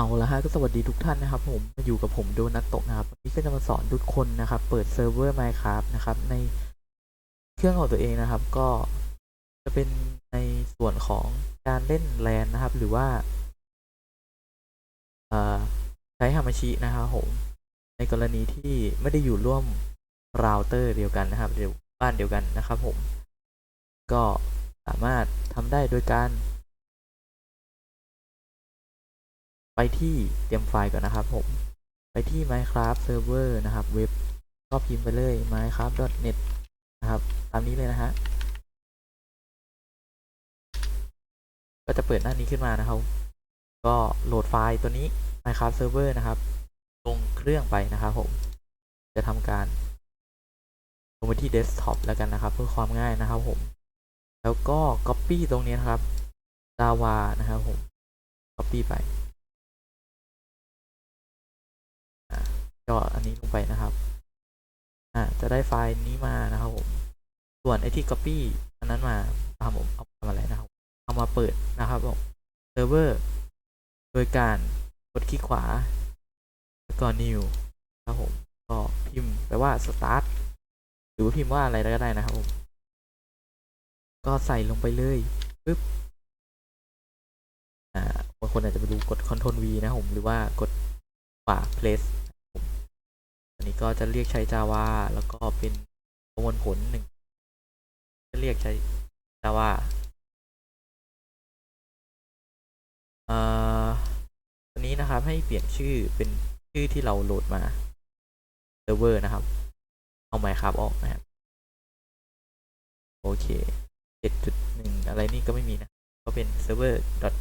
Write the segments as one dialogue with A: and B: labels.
A: เอาละฮะก็สวัสดีทุกท่านนะครับผมมาอยู่กับผมโดนัทโตนะครับวันนี้ก็จะมาสอนทุกคนนะครับ เปิดเซิร์ฟเวอร์ Minecraft นะครับ ในเครื่องของตัวเองนะครับ ก็จะเป็นในส่วนของการเล่นแลนนะครับ หรือว่าใช้ฮามาชินะครับผมในกรณีที่ไม่ได้อยู่ร่วมเราเตอร์เดียวกันนะครับหรือบ้านเดียวกันนะครับ ผม ก็สามารถทำได้โดยการ ไปที่เตรียมไฟล์ก่อนนะครับผมไปที่ Minecraft Server นะครับ เว็บก็พิมพ์ไปเลย minecraft.net นะครับ ตามนี้เลยนะฮะก็จะเปิดหน้านี้ขึ้นมานะครับ ก็โหลดไฟล์ตัวนี้ Minecraft Server นะครับ ลงเครื่องไปนะครับผม จะทำการลงไปที่ Desktop แล้วกันนะครับ เพื่อความง่ายนะครับผม แล้วก็ Copy ตรงนี้นะครับ Java นะครับผม Copy ไป ก็อันนี้ลงไปนะครับอ่าจะได้ไฟล์นี้มานะครับผมส่วนไอที่ copy อันนั้นมาทำผมเอาทำอะไรนะครับ เอามาเปิดนะครับผมเซิร์ฟเวอร์โดยการกดคลิกขวาแล้วก็ new ครับผมก็พิมพ์แปลว่า start หรือว่าพิมพ์ว่าอะไรก็ได้นะครับผม ก็ใส่ลงไปเลยปึ๊บอ่าบางคนอาจจะไปดูกด Ctrl V นะครับผมหรือว่ากดขวา place นี้ก็จะเรียกใช้ Java แล้วก็เป็นประมวลผลหนึ่งจะเรียกใช้ Java อ่อตัวนี้นะครับให้เปลี่ยนชื่อเป็นชื่อที่เราโหลดมาเซิร์ฟเวอร์นะครับ เอา Minecraft ออกนะครับ โอเค 7.1 อะไรนี่ก็ไม่มีนะ ก็เป็น server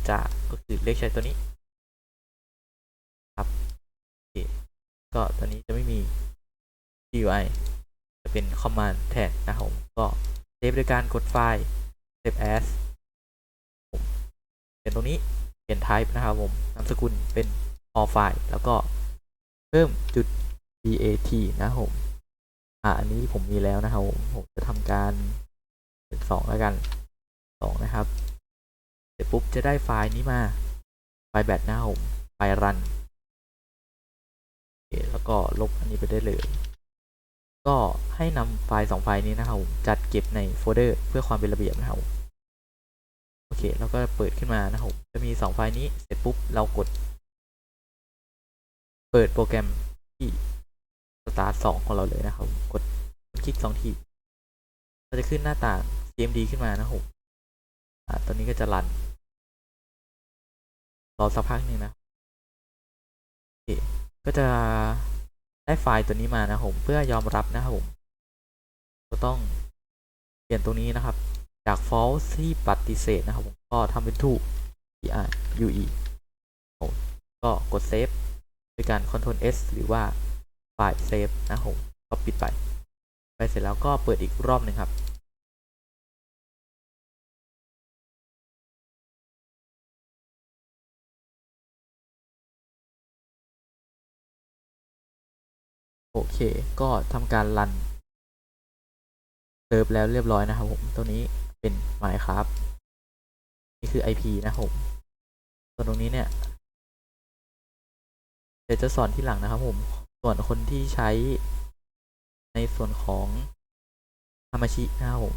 A: .ja ก็คือเรียกใช้ตัวนี้ ก็ตัวนี้จะไม่มี GUI จะเป็น command แทนนะครับผมก็เซฟโดยการกดไฟล์ save as ผมเป็นตรงนี้เปลี่ยน type นะครับผมนามสกุลเป็น all file แล้วก็เพิ่มจุด bat นะครับผมอ่าอันนี้ผมมีแล้วนะครับผมผมจะทำการเป็นสองแล้วกันสองนะครับ เสร็จปุ๊บจะได้ไฟล์นี้มา ไฟล์แบตนะครับผมไฟล์ run โอเค แล้วก็ลบอันนี้ไปได้เลย ก็ให้นำไฟล์สองไฟล์นี้นะครับจัดเก็บในโฟลเดอร์เพื่อความเป็นระเบียบนะครับโอเคแล้วก็เปิดขึ้นมานะครับจะมีสองไฟล์นี้เสร็จปุ๊บเรากด เปิดโปรแกรมที่ start สองของเราเลยนะครับ กดคลิกสองทีก็จะขึ้นหน้าต่าง CMD ขึ้นมานะครับอ่าตอนนี้ก็จะรันรอสักพักหนึ่งนะโอเค ก็จะได้ไฟล์ตัวนี้มานะผมเพื่อยอมรับนะครับผมก็ต้องเปลี่ยนตรงนี้นะครับ จาก false ที่ปฏิเสธนะครับผมก็ทำเป็น true e r u e ก็กด save ด้วยการ control s หรือว่าไฟล์ save นะครับผมก็ปิดไป ไปเสร็จแล้วก็เปิดอีกรอบหนึ่งครับ โอเค ก็ทำการรันเซิร์ฟแล้วเรียบร้อยนะครับผมตัวนี้เป็น Minecraft นี่คือ IP นะครับผมส่วนตรงนี้เนี่ยเดี๋ยวจะสอนที่หลังนะครับผมส่วนคนที่ใช้ในส่วนของฮามาชินะครับผม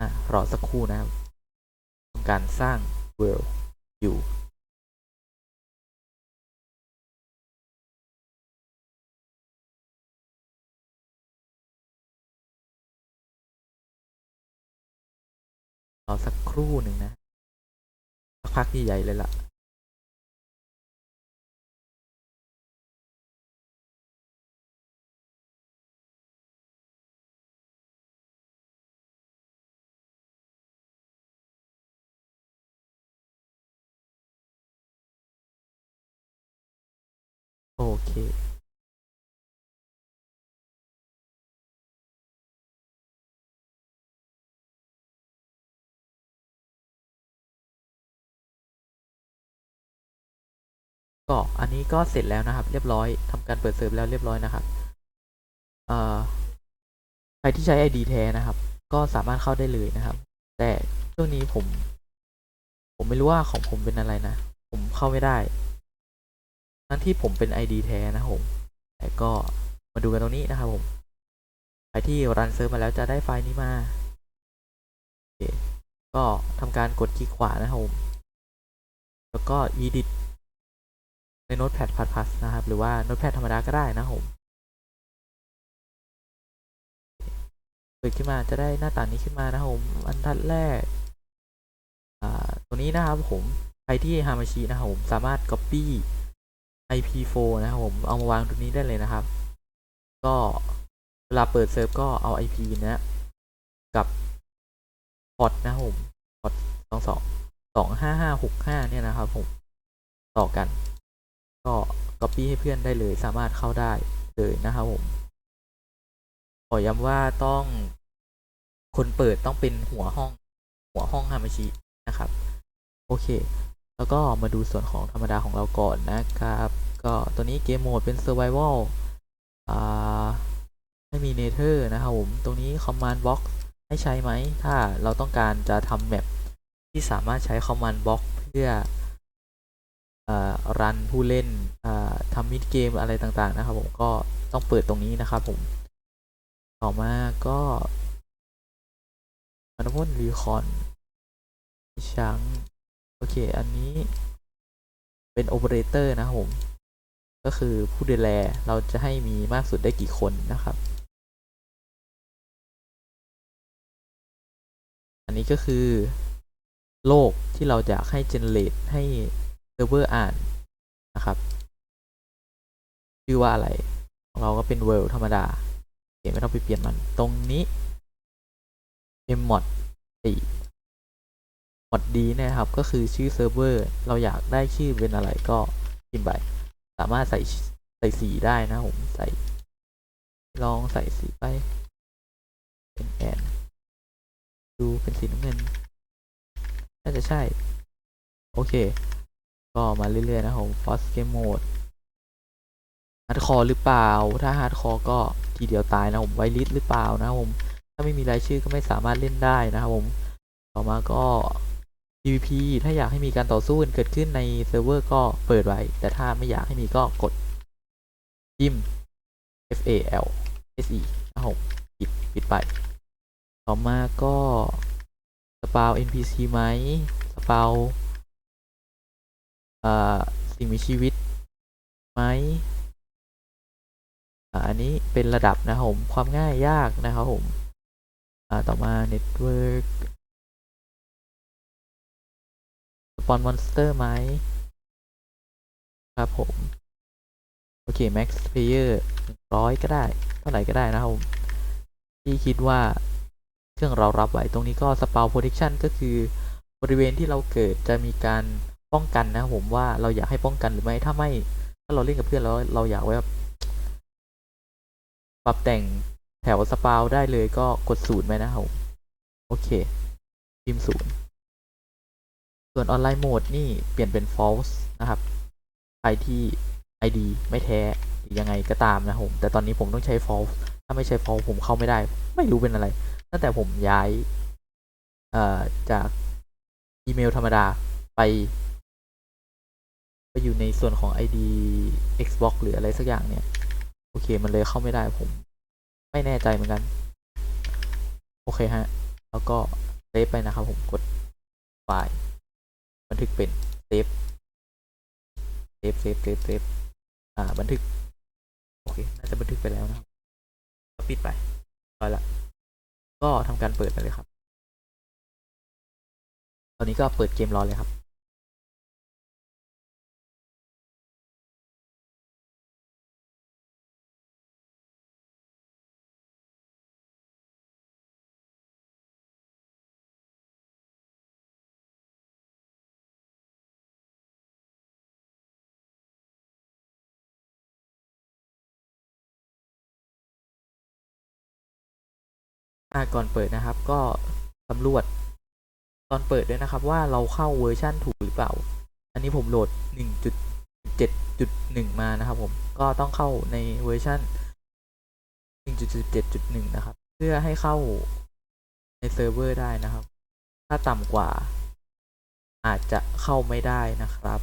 A: อะรอสักครู่นะครับทำการสร้าง will you รอสักครู่หนึ่งนะสักพักใหญ่เลยล่ะ เคก็อันนี้ก็เสร็จแล้วนะครับ เรียบร้อยทำการเปิดเซิร์ฟแล้วเรียบร้อยนะครับใครที่ใช้ ID แท้นะครับ ก็สามารถเข้าได้เลยนะครับ แต่ช่วงนี้ผม ผมไม่รู้ว่าของผมเป็นอะไรนะ ผมเข้าไม่ได้ ทั้งที่ผมเป็น ID แท้นะครับผมแต่ก็มาดูกันตรงนี้นะครับผมใครที่รันเซิร์ฟมาแล้วจะได้ไฟล์นี้มาก็ทำการกดคลิกขวานะครับผมแล้วก็ edit ใน Notepad++ นะครับ หรือว่า Notepad ธรรมดาก็ได้นะครับผมเปิดขึ้นมาจะได้หน้าต่างนี้ขึ้นมานะครับผมอันดับแรกอ่าตัวนี้นะครับผมใครที่ฮามาชินะครับผมสามารถ copy IP4 นะครับผมเอามาวางตรงนี้ได้เลยนะครับ ก็เวลาเปิดเซิร์ฟก็เอา IP เนี้ยกับพอร์ตนะผมพอร์ตสองสองสองห้าห้าหกห้าเนี่ยนะครับผมต่อกัน ก็ copy ให้เพื่อนได้เลยสามารถเข้าได้เลยนะครับผมขอย้ำว่าต้องคนเปิดต้องเป็นหัวห้อง หัวห้องฮามาชินะครับ โอเค แล้วก็มาดูส่วนของธรรมดาของเราก่อนนะครับ ก็ตัวนี้เกมโหมดเป็น Survival อ่าไม่มีเนเธอร์นะครับผม ตรงนี้ Command Box ให้ใช้ไหม ถ้าเราต้องการจะทำแมปที่สามารถใช้ Command Box เพื่อรันผู้เล่นทำมิดเกมอะไรต่างๆ นะครับผมก็ต้องเปิดตรงนี้นะครับผม ต่อมาก็มันพ่นรีคอนช้าง โอเค อันนี้เป็นโอเปอเรเตอร์นะครับผม ก็คือผู้ดูแลเราจะให้มีมากสุดได้กี่คนนะครับ อันนี้ก็คือโลกที่เราจะให้ generate ให้เซิร์ฟเวอร์อ่านนะครับ ชื่อว่าอะไรของเราก็เป็น world ธรรมดาโอเคไม่ต้องไปเปลี่ยนมัน ตรงนี้ mmod 4 mod d เนะครับก็คือชื่อเซิร์ฟเวอร์เราอยากได้ชื่อเป็นอะไรก็พิมพ์ไปสามารถใส่ใส่สีได้นะผมใส่ ลองใส่สีไปเป็นแอนดูเป็นสีน้ำเงินน่าจะใช่ โอเค ก็มาเรื่อยๆนะผม Force Game Mode ฮาร์ดคอร์หรือเปล่า ถ้าฮาร์ดคอร์ก็ทีเดียวตายนะผมไวลิสหรือเปล่านะผม ถ้าไม่มีรายชื่อก็ไม่สามารถเล่นได้นะครับผม ต่อมาก็ PVP ถ้าอยากให้มีการต่อสู้กันเกิดขึ้นในเซิร์ฟเวอร์ก็เปิดไว้ แต่ถ้าไม่อยากให้มีก็กดพิม F A L S E นะครับผมปิดปิดไป ต่อมาก็สปาว NPC ไหมสปาวสิ่งมีชีวิตไหมอันนี้เป็นระดับนะครับผม ความง่ายยากนะครับผมอ่าต่อมา Network ปอนมอนสเตอร์ไหมครับผม โอเค Max Player 100ก็ได้ เท่าไหร่ก็ได้นะครับผมที่คิดว่าเครื่องเรารับไหวตรงนี้ก็ Spawn Protection ก็คือบริเวณที่เราเกิดจะมีการป้องกันนะครับผมว่าเราอยากให้ป้องกันหรือไม่ถ้าไม่ ถ้าเราเล่นกับเพื่อนแล้วเราอยากไว้แบบปรับแต่งแถวสปาวได้เลยก็กดศูนย์ไปนะครับโอเคพิมพ์ศูนย์ ส่วนออนไลน์โหมดนี่เปลี่ยนเป็น false นะครับ ใครที่ ID ไม่แท้หรือยังไงก็ตามนะครับผมแต่ตอนนี้ผมต้องใช้ false ถ้าไม่ใช้ false ผมเข้าไม่ได้ ไม่รู้เป็นอะไร ตั้งแต่ผมย้ายจากอีเมลธรรมดาไป ไปอยู่ในส่วนของ ID Xbox หรืออะไรสักอย่างเนี่ย โอเคมันเลยเข้าไม่ได้ผม ไม่แน่ใจเหมือนกัน โอเคฮะ แล้วก็เซฟไปนะครับผมกดไฟล์ บันทึกเป็นเซฟเซฟเซฟเซฟเซฟอ่า บันทึก โอเค น่าจะบันทึกไปแล้วนะก็ปิดไปร้อละ ก็ทำการเปิดไปเลยครับ ตอนนี้ก็เปิดเกมรอเลยครับ ก่อนเปิดนะครับก็สำรวจตอนเปิดด้วยนะครับว่าเราเข้าเวอร์ชั่นถูกหรือเปล่า อันนี้ผมโหลด 1.7.1 มานะครับผมก็ต้องเข้าในเวอร์ชัน1.7.1 นะครับ เพื่อให้เข้าในเซิร์ฟเวอร์ได้นะครับ ถ้าต่ำกว่า อาจจะเข้าไม่ได้นะครับ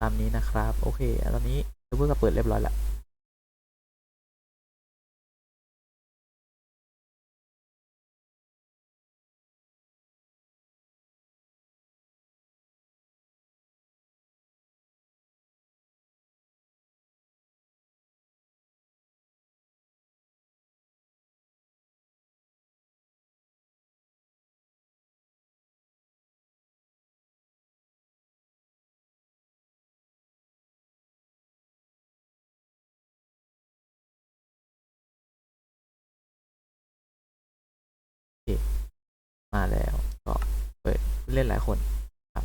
A: ตามนี้นะครับ โอเค ตอนนี้เซิร์ฟเวอร์ก็เปิดเรียบร้อยแล้ว มาแล้ว ก็เปิดเล่นหลายคนครับ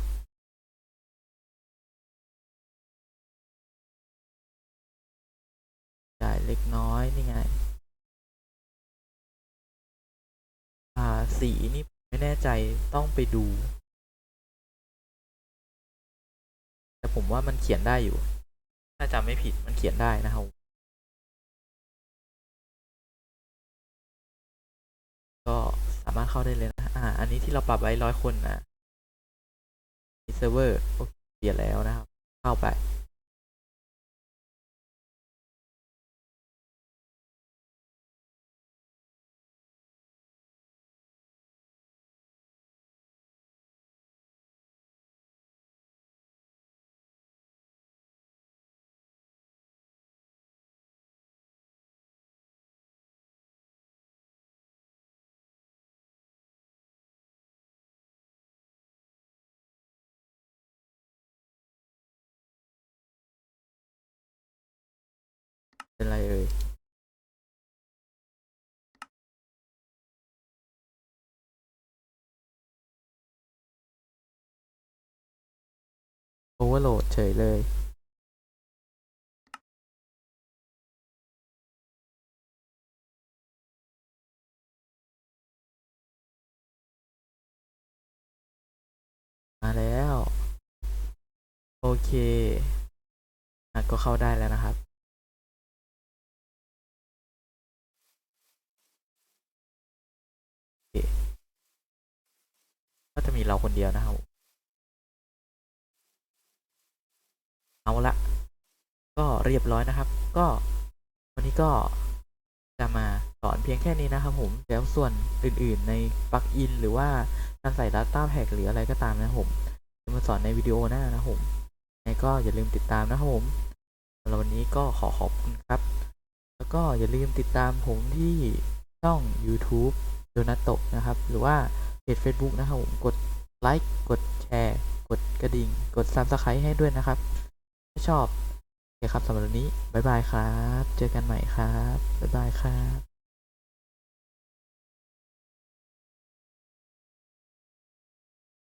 A: จ่ายเล็กน้อยนี่ไง อ่าสีนี่ไม่แน่ใจต้องไปดู แต่ผมว่ามันเขียนได้อยู่ ถ้าจำไม่ผิดมันเขียนได้นะครับก็สามารถเข้าได้เลย อ่า อันนี้ที่เราปรับไว้ร้อยคนนะเซิร์ฟเวอร์โอเคเปลี่ยนแล้วนะครับ เข้าไป เป็นไรเอ่ยโอเวอร์โหลดเฉยเลยมาแล้ว โอเคก็เข้าได้แล้วนะครับ ก็จะมี เราคนเดียวนะครับ เอาละ ก็เรียบร้อยนะครับ ก็วันนี้ก็จะมาสอนเพียงแค่นี้นะครับผมแล้วส่วนอื่นๆในปลั๊กอินหรือว่าการใส่ Data Pack หรืออะไรก็ตามนะครับผมจะมาสอนในวิดีโอหน้านะครับผมยังไงก็อย่าลืมติดตามนะครับผมสำหรับวันนี้ก็ขอขอบคุณครับ แล้วก็อย่าลืมติดตามผมที่ช่อง YouTube โดนัตโตนะครับ หรือว่าเพจ Facebook นะครับผมกด ไลค์กดแชร์ กดกระดิ่ง กด Subscribe ให้ด้วยนะครับถ้าชอบโอเคครับสำหรับวันนี้ บ๊ายบายครับ เจอกันใหม่ครับ บ๊ายบายครับ